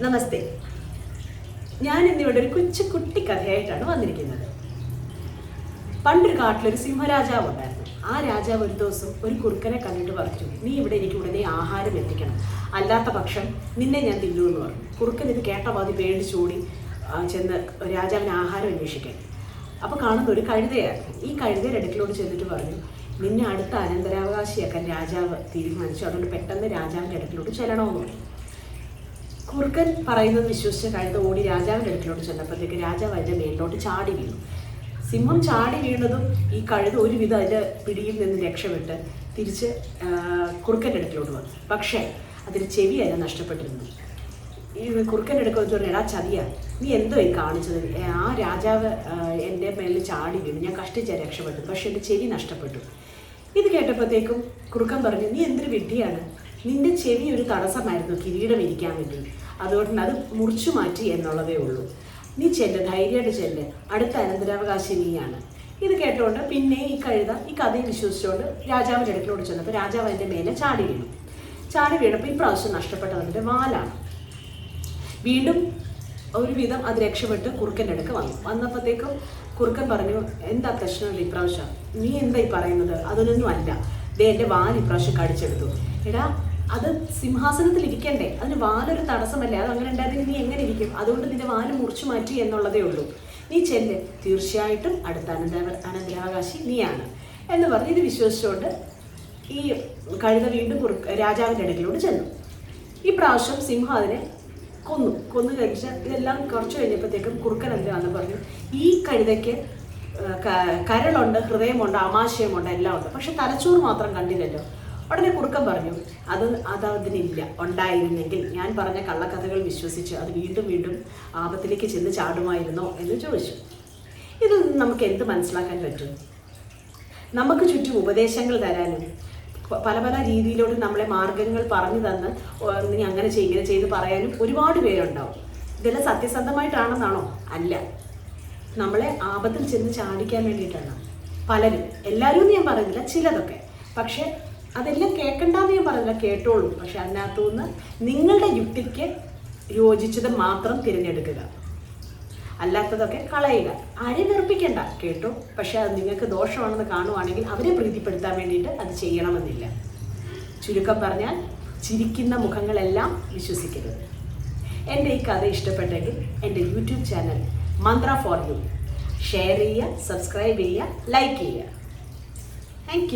നമസ്തേ. ഞാൻ ഇന്നിവിടെ ഒരു കൊച്ചു കുട്ടി കഥയായിട്ടാണ് വന്നിരിക്കുന്നത്. പണ്ടൊരു കാട്ടിലൊരു സിംഹരാജാവ് ഉണ്ടായിരുന്നു. ആ രാജാവ് ഒരു ദിവസം ഒരു കുറുക്കനെ കണ്ടിട്ട് പറഞ്ഞു നീ ഇവിടെ എനിക്ക് ഉടനെ ആഹാരം എത്തിക്കണം. അല്ലാത്ത പക്ഷം നിന്നെ ഞാൻ തിന്നുമെന്ന് പറഞ്ഞു. കുറുക്കൻ ഇത് കേട്ട പാതി പേടിച്ചോടി ചെന്ന് രാജാവിന് ആഹാരം അന്വേഷിക്കാൻ. അപ്പോൾ കാണുന്ന ഒരു കഴുതയായിരുന്നു. ഈ കഴുതയുടെ അടുക്കിലോട്ട് ചെന്നിട്ട് പറഞ്ഞു നിന്നെ അടുത്ത അനന്തരാവകാശിയാക്കാൻ രാജാവ് തീരുമാനിച്ചു. അതുകൊണ്ട് പെട്ടെന്ന് രാജാവിന്റെ അടുക്കിലോട്ട് ചെല്ലണമെന്ന് പറഞ്ഞു. കുറുക്കൻ പറയുന്നത് വിശ്വസിച്ച കഴുത ഓടി രാജാവിന്റെ അടുക്കിലോട്ട് ചെന്നപ്പോഴത്തേക്ക് രാജാവ് അതിന്റെ മേലിലോട്ട് ചാടി വീണു. സിംഹം ചാടി വീണതും ഈ കഴുത ഒരുവിധം അതിന്റെ പിടിയിൽ നിന്ന് രക്ഷപ്പെട്ട് തിരിച്ച് കുറുക്കന്റെ അടുക്കിലോട്ട് വന്നു. പക്ഷേ അതിന് ചെവി അതിനെ നഷ്ടപ്പെട്ടിരുന്നു. ഈ കുറുക്കന്റെ അടുക്ക വെച്ച് പറഞ്ഞു എടാ ചതിയ നീ എന്തോ ഈ കാണിച്ചത്? ആ രാജാവ് എന്റെ മേലിൽ ചാടി വീണു. ഞാൻ കഷ്ടിച്ച രക്ഷപ്പെട്ടു. പക്ഷെ എന്റെ ചെവി നഷ്ടപ്പെട്ടു. ഇത് കേട്ടപ്പോഴത്തേക്കും കുറുക്കൻ പറഞ്ഞു നീ എന്തൊരു വിഡ്ഢിയാണ്? നിന്റെ ചെവി ഒരു തടസ്സമായിരുന്നു കിരീടം ഇരിക്കാൻ വേണ്ടി. അതുകൊണ്ട് അത് മുറിച്ചു മാറ്റി എന്നുള്ളതേ ഉള്ളൂ. നീ ചെല്ല് ധൈര്യമായിട്ട് ചെല്ല്. അടുത്ത അനന്തരാവകാശി നീയാണ്. ഇത് കേട്ടുകൊണ്ട് പിന്നെ ഈ കഴുത ഈ കഥയിൽ വിശ്വസിച്ചുകൊണ്ട് രാജാവിന്റെ അടുക്കിലോട്ട് ചെന്നപ്പോൾ രാജാവ് അതിന്റെ മേലെ ചാടി വീണു. ചാടി വീണപ്പോൾ ഈ പ്രാവശ്യം നഷ്ടപ്പെട്ടത് അതിന്റെ വാലാണ്. വീണ്ടും ഒരുവിധം അത് രക്ഷപ്പെട്ട് കുറുക്കന്റെ അടുക്ക് വന്നു. വന്നപ്പോഴത്തേക്കും കുറുക്കൻ പറഞ്ഞു എന്താ പ്രശ്നമില്ല ഇപ്രാവശ്യം? നീ എന്താ ഈ പറയുന്നത്? അതൊന്നും അല്ല. ദേ എന്റെ വാൽ ഇപ്രാവശ്യം കടിച്ചെടുത്തു. എടാ അത് സിംഹാസനത്തിൽ ഇരിക്കണ്ടേ അതിന് വാലൊരു തടസ്സമല്ലേ? അത് അങ്ങനെ ഉണ്ടായിരുന്നെങ്കിൽ നീ എങ്ങനെ ഇരിക്കും? അതുകൊണ്ട് നിന്റെ വാൽ മുറിച്ചു മാറ്റി എന്നുള്ളതേ ഉള്ളൂ. നീ ചെല്ല്. തീർച്ചയായിട്ടും അടുത്ത അനന്തര അനന്തരാവകാശി നീയാണ്. എന്ന് പറഞ്ഞ് ഇത് വിശ്വസിച്ചുകൊണ്ട് ഈ കഴുത വീണ്ടും രാജാവിന്റെ അടുക്കിലോട്ട് ചെന്നു. ഈ പ്രാവശ്യം സിംഹം അതിനെ കൊന്നു. കൊന്നു കഴിച്ച ഇതെല്ലാം കുറച്ച് കഴിഞ്ഞപ്പോഴത്തേക്കും കുറുക്കൻ എന്താണെന്ന് പറഞ്ഞു. ഈ കഴുതയ്ക്ക് കരളുണ്ട് ഹൃദയമുണ്ട് ആമാശയമുണ്ട് എല്ലാം ഉണ്ട് പക്ഷെ തലച്ചോറ് മാത്രം കണ്ടില്ലല്ലോ. ഉടനെ കുറുക്കം പറഞ്ഞു. അത് അത് അതിനില്ല ഉണ്ടായിരുന്നെങ്കിൽ ഞാൻ പറഞ്ഞ കള്ളക്കഥകൾ വിശ്വസിച്ച് അത് വീണ്ടും വീണ്ടും ആപത്തിലേക്ക് ചെന്ന് ചാടുമായിരുന്നോ എന്ന് ചോദിച്ചു. ഇതിൽ നിന്ന് നമുക്ക് എന്ത് മനസ്സിലാക്കാൻ പറ്റും? നമുക്ക് ചുറ്റും ഉപദേശങ്ങൾ തരാനും പല പല രീതിയിലോട്ട് നമ്മളെ മാർഗങ്ങൾ പറഞ്ഞു തന്ന് നീ അങ്ങനെ ചെയ്യ് ഇങ്ങനെ ചെയ്ത് പറയാനും ഒരുപാട് പേരുണ്ടാവും. ഇതെല്ലാം സത്യസന്ധമായിട്ടാണെന്നാണോ? അല്ല. നമ്മളെ ആപത്തിൽ ചെന്ന് ചാടിക്കാൻ വേണ്ടിയിട്ടാണ്. പലരും എല്ലാവരും ഞാൻ പറയുന്നില്ല ചിലതൊക്കെ. പക്ഷെ അതെല്ലാം കേൾക്കണ്ടെന്ന് ഞാൻ പറഞ്ഞില്ല കേട്ടോളൂ. പക്ഷെ അതിനകത്തുനിന്ന് നിങ്ങളുടെ യുക്തിക്ക് യോജിച്ചത് മാത്രം തിരഞ്ഞെടുക്കുക. അല്ലാത്തതൊക്കെ കളയുക. ആരെയും വെറുപ്പിക്കണ്ട കേട്ടോ. പക്ഷെ അത് നിങ്ങൾക്ക് ദോഷമാണെന്ന് കാണുവാണെങ്കിൽ അവരെ പ്രീതിപ്പെടുത്താൻ വേണ്ടിയിട്ട് അത് ചെയ്യണമെന്നില്ല. ചുരുക്കം പറഞ്ഞാൽ ചിരിക്കുന്ന മുഖങ്ങളെല്ലാം വിശ്വസിക്കരുത്. എന്റെ ഈ കഥ ഇഷ്ടപ്പെട്ടെങ്കിൽ എന്റെ YouTube channel Mantra for you. Share ചെയ്യുക സബ്സ്ക്രൈബ് ചെയ്യുക ലൈക്ക് ചെയ്യുക. താങ്ക്